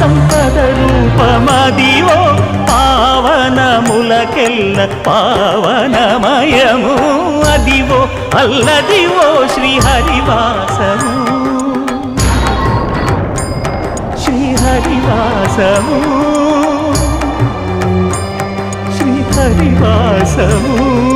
Sampada రూపమదివో పావనములకెల్ల పావనమయము Adivo Alladivo శ్రీహరివాసము. శ్రీహరివాసము. శ్రీహరివాసము.